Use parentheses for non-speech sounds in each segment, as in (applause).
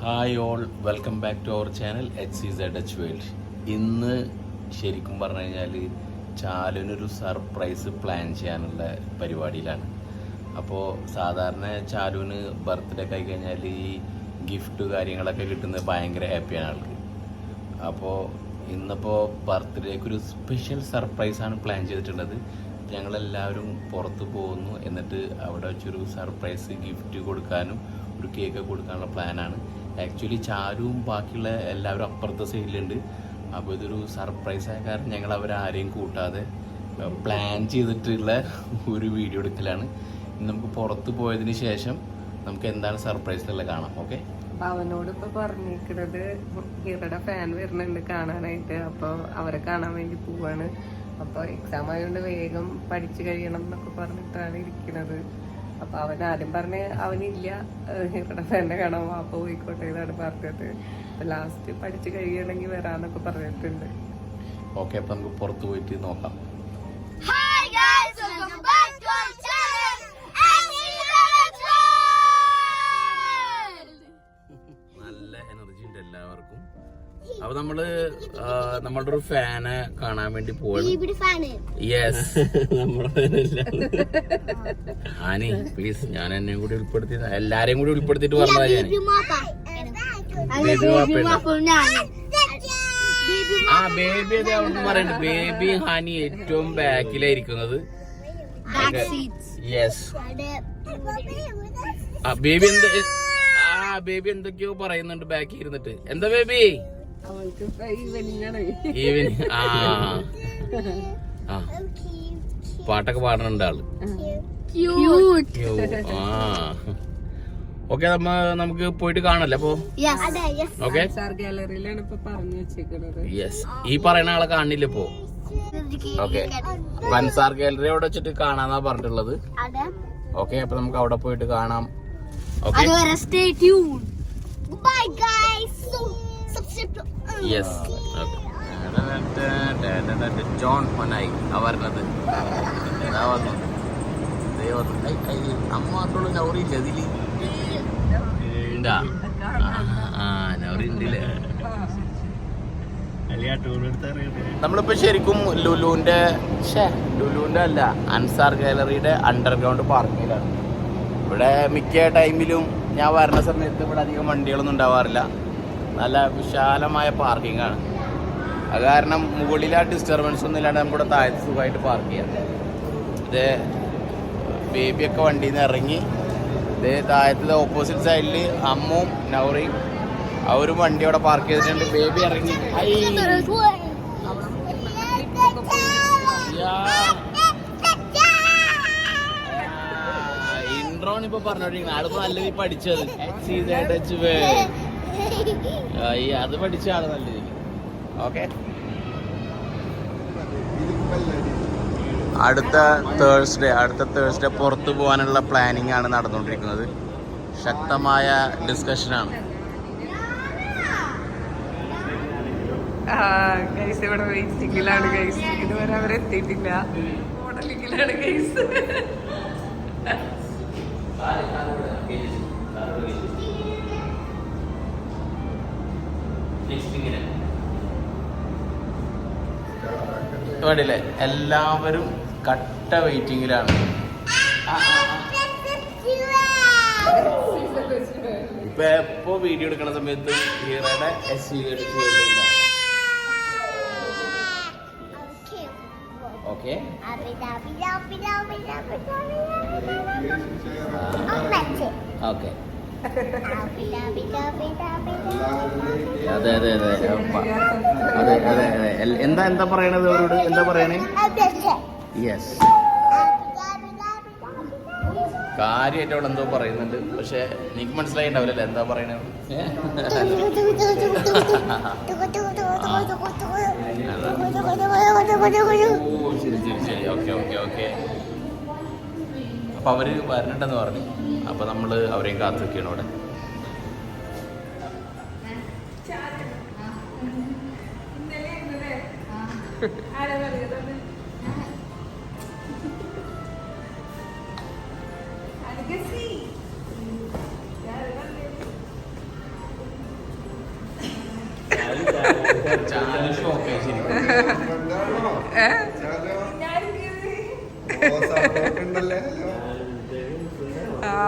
Hi all welcome back to our channel H C Z H world ഇന്ന് ശരിക്കും പറഞ്ഞു കഴിഞ്ഞാൽ ചാലുവിനൊരു സർപ്രൈസ് പ്ലാൻ ചെയ്യാനുള്ള പരിപാടിയിലാണ്. അപ്പോൾ സാധാരണ ചാലുവിന് ബർത്ത്ഡേ ഒക്കെ ആയി കഴിഞ്ഞാൽ ഈ ഗിഫ്റ്റ് കാര്യങ്ങളൊക്കെ കിട്ടുന്നത് ഭയങ്കര ഹാപ്പിയാണ് ആൾക്ക്. അപ്പോൾ ഇന്നിപ്പോൾ ബർത്ത്ഡേക്ക് ഒരു സ്പെഷ്യൽ സർപ്രൈസാണ് പ്ലാൻ ചെയ്തിട്ടുള്ളത്. ഞങ്ങളെല്ലാവരും പുറത്ത് പോകുന്നു. എന്നിട്ട് അവിടെ വെച്ചൊരു സർപ്രൈസ് ഗിഫ്റ്റ് കൊടുക്കാനും ഒരു കേക്ക് കൊടുക്കാനുള്ള പ്ലാനാണ് ആക്ച്വലി ചാരുവും ബാക്കിയുള്ള എല്ലാവരും അപ്പുറത്തെ സൈഡിലുണ്ട് അപ്പോൾ ഇതൊരു സർപ്രൈസ് ആയ കാരണം ഞങ്ങൾ അവരാരെയും കൂട്ടാതെ പ്ലാൻ ചെയ്തിട്ടുള്ള ഒരു വീഡിയോ എടുക്കലാണ്. നമുക്ക് പുറത്ത് പോയതിന് ശേഷം നമുക്ക് എന്താണ് സർപ്രൈസ് എന്നുള്ളത് കാണാം ഓക്കെ അവനോട് ഇപ്പൊ പറഞ്ഞിരിക്കണത് ഇവരുടെ ഫാൻ വരുന്നുണ്ട് കാണാനായിട്ട്. അപ്പൊ അവരെ കാണാൻ വേണ്ടി പോവാണ്. അപ്പൊ എക്സാം ആയതുകൊണ്ട് വേഗം പഠിച്ചു കഴിയണം എന്നൊക്കെ പറഞ്ഞിട്ടാണ് ഇരിക്കുന്നത്. അപ്പൊ അവൻ ആദ്യം പറഞ്ഞ് അവനില്ല. ഇവിടെ തന്നെ കാണാൻ വാപ്പ പോയിക്കോട്ടെ എന്നാണ് പറഞ്ഞത്. ലാസ്റ്റ് പഠിച്ചു കഴിയണമെങ്കിൽ വരാന്നൊക്കെ പറഞ്ഞിട്ടുണ്ട്. ഓക്കെ അപ്പം നമുക്ക് പുറത്തു പോയിട്ട് നോക്കാം. നല്ല എനർജി ഉണ്ട് എല്ലാവർക്കും. അപ്പൊ നമ്മൾ നമ്മളുടെ ഒരു ഫാന് കാണാൻ വേണ്ടി പോവാണ്. യെസ് (laughs) ആനി പ്ലീസ് ഞാൻ എന്നെ കൂടി ഉൾപ്പെടുത്തി എല്ലാരെയും കൂടി ഉൾപ്പെടുത്തിട്ട് പറഞ്ഞതാ ഞാൻ ആ ബേബി അതെ അവിടെ പറയുന്നുണ്ട് ബേബി ഹാനി ഏറ്റവും ബാക്കിലായിരിക്കുന്നത്. യെസ് ആ ബേബി എന്ത് ബേബി എന്തൊക്കെയോ പറയുന്നുണ്ട് ബാക്കി ഇരുന്നിട്ട്. എന്താ ബേബി? ഈവനിങ് (laughs) ആ. ആ. പാട്ടൊക്കെ പാടുന്നുണ്ട് ആൾ. ആ. ഓക്കെ നമ്മ നമുക്ക് പോയിട്ട് കാണല്ലേ അപ്പൊ. ഓക്കെ സാർ ഗാലറിയിലാണ് ഇപ്പൊ പറഞ്ഞു വെച്ചേക്കുന്നത് യെസ് ഈ പറയുന്ന ആളെ കാണില്ല ഇപ്പോ. ഓക്കെ വൻസാർ ഗാലറി അവിടെ വെച്ചിട്ട് കാണാന്നാ പറഞ്ഞിട്ടുള്ളത്. അതെ. ഓക്കെ അപ്പൊ നമുക്ക് അവിടെ പോയിട്ട് കാണാം. അതുവരെ stay tune bye guys So, subscribe to yes John മനായി ആ പറഞ്ഞത് ഇതാ വന്നു ദേ വന്നു. ഐ, ഐ, അമ്മ മാത്രമുള്ള നൗറി ഇല്ല ഇതിൽ ഉണ്ടാ ആ നൗറി ഉണ്ടല്ലേ നമ്മളിപ്പോ ശരിക്കും ലുലുവിന്റെ ഷേ ലുലുവിന്റെ അല്ല അൻസാർ ഗാലറിയുടെ അണ്ടർഗ്രൗണ്ട് പാർക്കിങ്ങിലാണ് ഇവിടെ മിക്ക ടൈമിലും ഞാൻ വരുന്ന സമയത്ത് ഇവിടെ അധികം വണ്ടികളൊന്നും ഉണ്ടാവാറില്ല. നല്ല വിശാലമായ പാർക്കിംഗ് ആണ്. അത് കാരണം മുകളിൽ ആ ഡിസ്റ്റർബൻസ് ഒന്നും ഇല്ലാണ്ട് നമുക്കിവിടെ താഴത്ത് സുഖമായിട്ട് പാർക്ക് ചെയ്യാം. ഇത് ബേബിയൊക്കെ വണ്ടിയിൽ നിന്ന് ഇറങ്ങി ഇത് താഴത്തെ ഓപ്പോസിറ്റ് സൈഡിൽ അമ്മും നൗറയും അവരും വണ്ടി അവിടെ പാർക്ക് ചെയ്തിട്ടുണ്ട്. ബേബി ഇറങ്ങി. ഇൻട്രോൺ ഇപ്പൊ പറഞ്ഞോണ്ടിരിക്കുന്നത്. ആളിപ്പോ നല്ല പഠിച്ചത്. അത് പഠിച്ച ആൾ നല്ല രീതി ഓക്കെ. അടുത്ത തേഴ്സ്ഡേ അടുത്ത തേഴ്സ്ഡേ പുറത്തു പോകാനുള്ള പ്ലാനിങ് ആണ് നടന്നുകൊണ്ടിരിക്കുന്നത്. ശക്തമായ ഡിസ്കഷനാണ് ഗൈസ് ഇതുവരെ അവരെത്തിയിട്ടില്ല. മോഡലിംഗിലാണ് ഗൈസ് വേണ്ടില്ലേ എല്ലാവരും കട്ട വെയിറ്റിംഗിലാണ് ഇപ്പൊ എപ്പോ വീഡിയോ എടുക്കണ സമയത്ത് ഹീറയുടെ എസ് യു വരുന്നില്ല ഓക്കെ ഓക്കെ. അതെ അതെ അതെ. അതെ അതെ അതെ. എന്താ എന്താ പറയണത് അവരോട്? എന്താ പറയണേ? യെസ് കാര്യമായിട്ട് അവിടെ എന്തോ പറയുന്നുണ്ട്. പക്ഷെ നിനക്ക് മനസ്സിലായിണ്ടാവില്ലല്ലോ എന്താ? ഓ ശരി ശരി ശരി. Okay okay okay. അപ്പോൾ അവർ വരണ്ടെന്ന് പറഞ്ഞു. അപ്പോൾ നമ്മൾ അവരെയും കാത്തു നിൽക്കുകയാണ് അവിടെ. (laughs) ചാ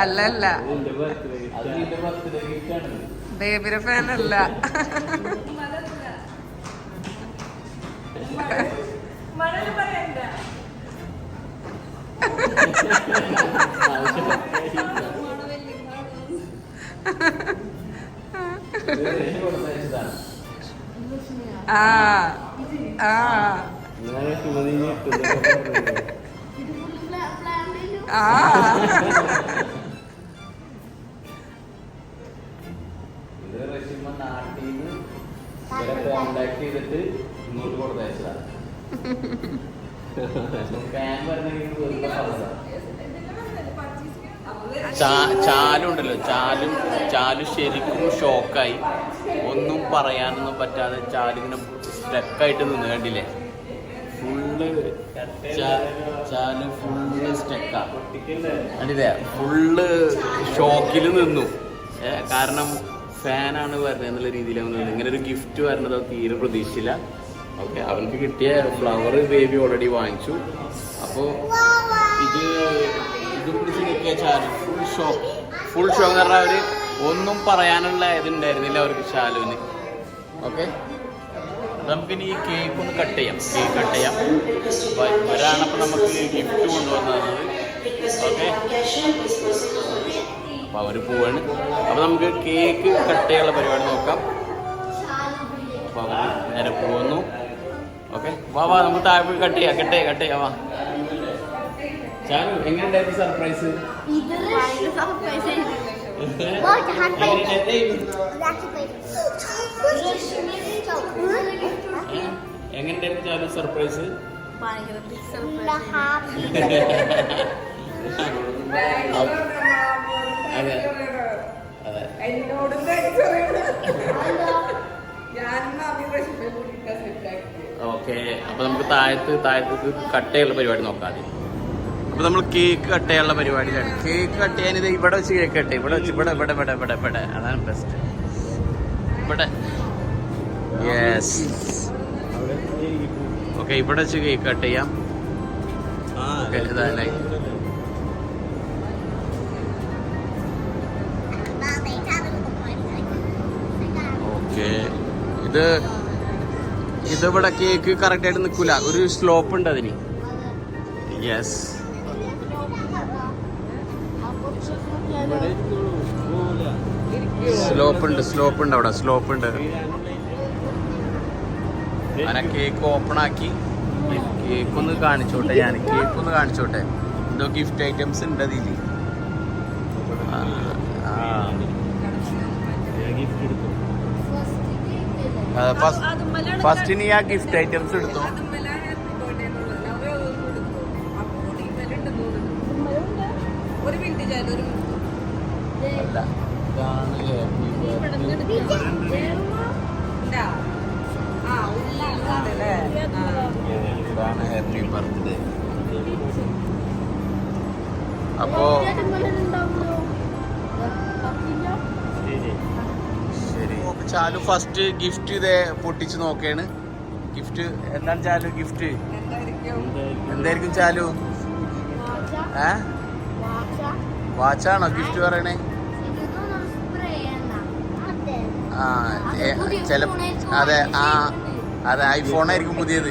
അല്ല അല്ല അത് നിന്റെ ബർത്ത്ഡേ ഗിഫ്റ്റ് ആണ് ബേബിയുടെ ഫാനല്ല ആ ആ ആ നാട്ടിൽ ചെയ്തിട്ട് ഇങ്ങോട്ട് ചാലുണ്ടല്ലോ. ചാലും ചാലു ശരിക്കും ഷോക്കായി ഒന്നും പറയാനൊന്നും പറ്റാതെ ചാലിങ്ങനെ സ്റ്റക്കായിട്ട് നിന്ന് കണ്ടില്ലേ? ചാൽ ഫുള്ള് ഷോക്കിൽ നിന്നു. കാരണം ഫാനാണ് വരുന്നത് എന്നുള്ള രീതിയിലാണ് നിന്നത് ഇങ്ങനെ ഒരു ഗിഫ്റ്റ് വരുന്നത് തീരെ പ്രതീക്ഷിച്ചില്ല. ഓക്കെ അവൾക്ക് കിട്ടിയ ഫ്ലവർ ബേബി ഓൾറെഡി വാങ്ങിച്ചു. അപ്പോൾ ഇത് ഇതും പിടിച്ച് കിട്ടിയ ചാലു ഫുൾ ഷോ ഫുൾ ഷോ എന്ന് പറഞ്ഞാൽ അവർ ഒന്നും പറയാനുള്ള ഇതുണ്ടായിരുന്നില്ല അവർക്ക് ചാലുവിന് ഓക്കെ? നമുക്കിനി ഈ കേക്ക് ഒന്ന് കട്ട് ചെയ്യാം. കേക്ക് കട്ട് ചെയ്യാം. ഇവരാണപ്പോൾ നമുക്ക് ഗിഫ്റ്റ് കൊണ്ടുവന്നത്. ഓക്കെ അപ്പോൾ അവർ പോവാണ്. അപ്പോൾ നമുക്ക് കേക്ക് കട്ട് ചെയ്യാനുള്ള പരിപാടി നോക്കാം. അപ്പോൾ അവർ നേരെ പോകുന്നു. ഓക്കെ വാ വാ നമുക്ക് താഴെ പോയി കട്ട് ചെയ്യാം. കട്ട് ചെയ്യാം കട്ട് ചെയ്യാം. വാ. ചാനു എങ്ങനെയുണ്ടായിരുന്നു സർപ്രൈസ് എങ്ങനെയുണ്ടായിരുന്നു ചാരു സർപ്രൈസ് അതെ. അതെ. എന്നോടും ഓക്കെ അപ്പൊ നമുക്ക് താഴത്ത് താഴത്ത് കട്ട് ചെയ്യാനുള്ള പരിപാടി നോക്കാം അപ്പൊ നമ്മൾ കേക്ക് കട്ട് ചെയ്യാനുള്ള പരിപാടിയിലാണ്. കേക്ക് കട്ട് ചെയ്യാൻ ഇത് ഇവിടെ വെച്ച് കേക്ക് കട്ട് ഇവിടെ വെച്ച് ഇവിടെ ഇവിടെ ഇവിടെ ഇവിടെ ഇവിടെ. അതാണ് ബെസ്റ്റ് ഇവിടെ. യെസ് ഓക്കെ ഇവിടെ വെച്ച് കേക്ക് കട്ട് ചെയ്യാം. ഓക്കെ ഇത് ഇതിവിടെ കേക്ക് കറക്റ്റ് ആയിട്ട് നിൽക്കൂല. ഒരു സ്ലോപ്പ് ഉണ്ട് അതിന്. യെസ് സ്ലോപ്പ് ഉണ്ട് സ്ലോപ്പ് ഉണ്ട് അവിടെ സ്ലോപ്പ് ഉണ്ട്. അങ്ങനെ കേക്ക് ഓപ്പൺ ആക്കി. കേക്ക് ഒന്ന് കാണിച്ചോട്ടെ ഞാൻ. കേക്ക് ഒന്ന് കാണിച്ചോട്ടെ. എന്തോ ഗിഫ്റ്റ് ഐറ്റംസ് ഉണ്ട് അതിൽ. ആ, ആ. അതെ, ഫസ്റ്റ് നീ ആ ഗിഫ്റ്റ് ഐറ്റംസ് എടുത്തോ? അല്ല ഇതാണ് happy birthday. ബർത്ത്ഡേ അപ്പോ ശരി. ചാലു ഫസ്റ്റ് ഗിഫ്റ്റ് ഇതേ പൊട്ടിച്ചു നോക്കാണ്. ഗിഫ്റ്റ് എന്താണ് ചാലു ഗിഫ്റ്റ് എന്തായിരിക്കും? ചാലു? ഏ? വാച്ചാണോ ഗിഫ്റ്റ് പറയണേ? ആ ചില അതെ ആ അതെ ഐഫോൺ ആയിരിക്കും പുതിയത്.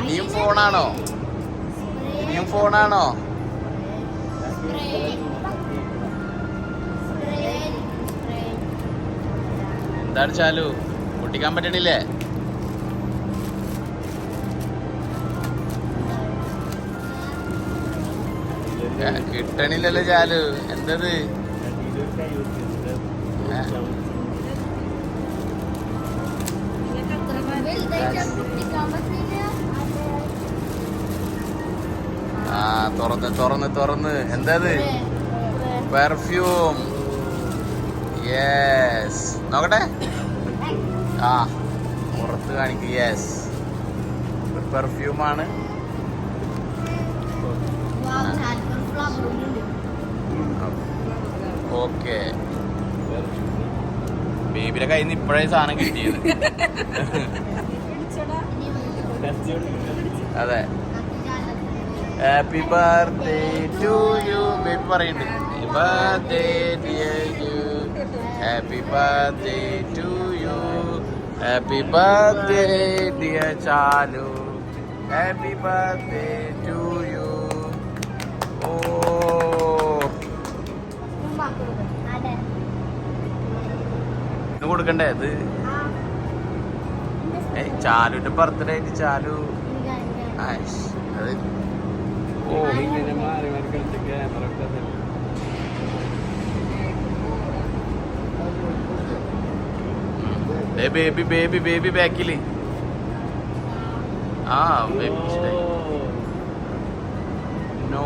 ഇനിയും ഫോണാണോ? ഇനിയും ഫോണാണോ? എന്താണ് ചാലു? പൊട്ടിക്കാൻ പറ്റണില്ലേ? കിട്ടണില്ലല്ലോ ചാലു. എന്തത്? തുറന്ന് തുറന്ന് തുറന്ന്. എന്താത്? പെർഫ്യൂം യെസ് നോക്കട്ടെ. ആ പുറത്ത് കാണിക്കും യെസ് പെർഫ്യൂമാണ് ഓക്കെ. ബേബിയുടെ കയ്യിൽ നിന്ന് ഇപ്പോഴേ സാധനം കിട്ടിയത്. (laughs) അതെ. Happy birthday to you baby പറയുന്നുണ്ട്. Happy birthday dear you happy birthday to you happy birthday dear Chalu happy birthday to you ഓ. ഇത് കൊടുക്കണ്ടേ അത്? ഏയ് ചാലുവിന്റെ ബർത്ത്ഡേ ആയിട്ട് ചാലു. അത് ഓ ബേബി ബേബി ബേബി ബാക്കിൽ. ആ ബേബി നോ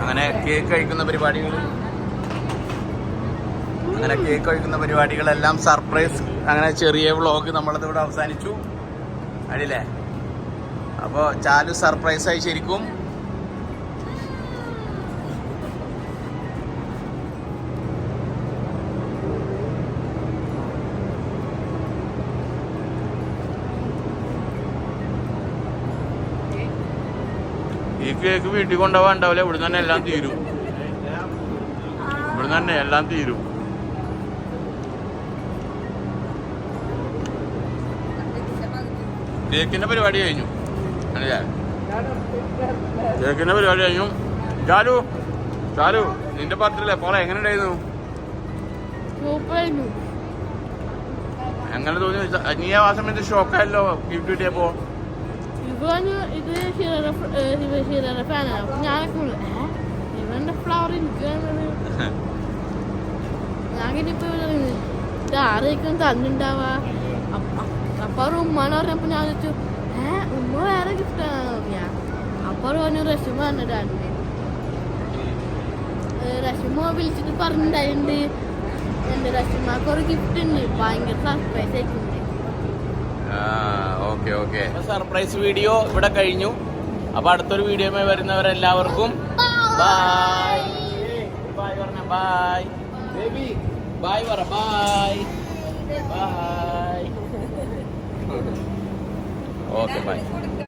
അങ്ങനെ കേക്ക് കഴിക്കുന്ന പരിപാടികൾ അങ്ങനെ കേക്ക് കഴിക്കുന്ന പരിപാടികളെല്ലാം സർപ്രൈസ്. അങ്ങനെ ചെറിയ വ്ളോഗ് നമ്മളത് ഇവിടെ അവസാനിച്ചു. അടിയില്ലേ? അപ്പോൾ ചാലു സർപ്രൈസായി ശരിക്കും. ഈ കേക്ക് വീട്ടിൽ കൊണ്ടുപോകാൻ ഉണ്ടാവില്ല ഇവിടുന്ന് തന്നെ എല്ലാം തീരും. ഇവിടുന്ന് തന്നെ എല്ലാം തീരും. കേക്കിന്റെ പരിപാടി കഴിഞ്ഞു. അല്ലേ? കേക്കിന്റെ പരിപാടി കഴിഞ്ഞു. ചാലു ചാലു നിന്റെ പത്രത്തിലെ പോളെ എങ്ങനെ ഉണ്ടായിരുന്നു? എങ്ങനെ തോന്നി? നീ ആ സമയത്ത് ഷോക്കായല്ലോ ഗിഫ്റ്റ് കിട്ടിയപ്പോ? ഇവന് ഇത് ഇവ ഹിറയുടെ ഫാനാണ് ഞാനൊക്കെ? ഇവന്റെ ഫ്ലവർ എനിക്ക് ഇനിയിപ്പോ ഇത് ആരേക്കും തന്നിണ്ടാവാ അപ്പ- ഉമ്മാന്ന് പറഞ്ഞപ്പോ ഞാൻ ചോദിച്ചു ഏ ഉമ്മ വേറെ ഗിഫ്റ്റ് ആണോ ഞാൻ അപ്പൊ പറഞ്ഞു റഷിമ പറഞ്ഞിട്ടാണ് റഷിമ വിളിച്ചിട്ട് പറഞ്ഞിട്ടുണ്ട് എന്റെ റഷിമാക്ക് ഒരു ഗിഫ്റ്റ് ഉണ്ട് ഭയങ്കര സർപ്രൈസ് ആയിട്ടുണ്ട് ഓക്കെ ഓക്കെ. സർപ്രൈസ് വീഡിയോ ഇവിടെ കഴിഞ്ഞു. അപ്പൊ അടുത്തൊരു വീഡിയോമായി വരുന്നവരെല്ലാവർക്കും ബായ് ബൈ പറഞ്ഞ ബൈ ബേബി ബായ് പറ ബൈ ബൈ ഓക്കെ ബൈ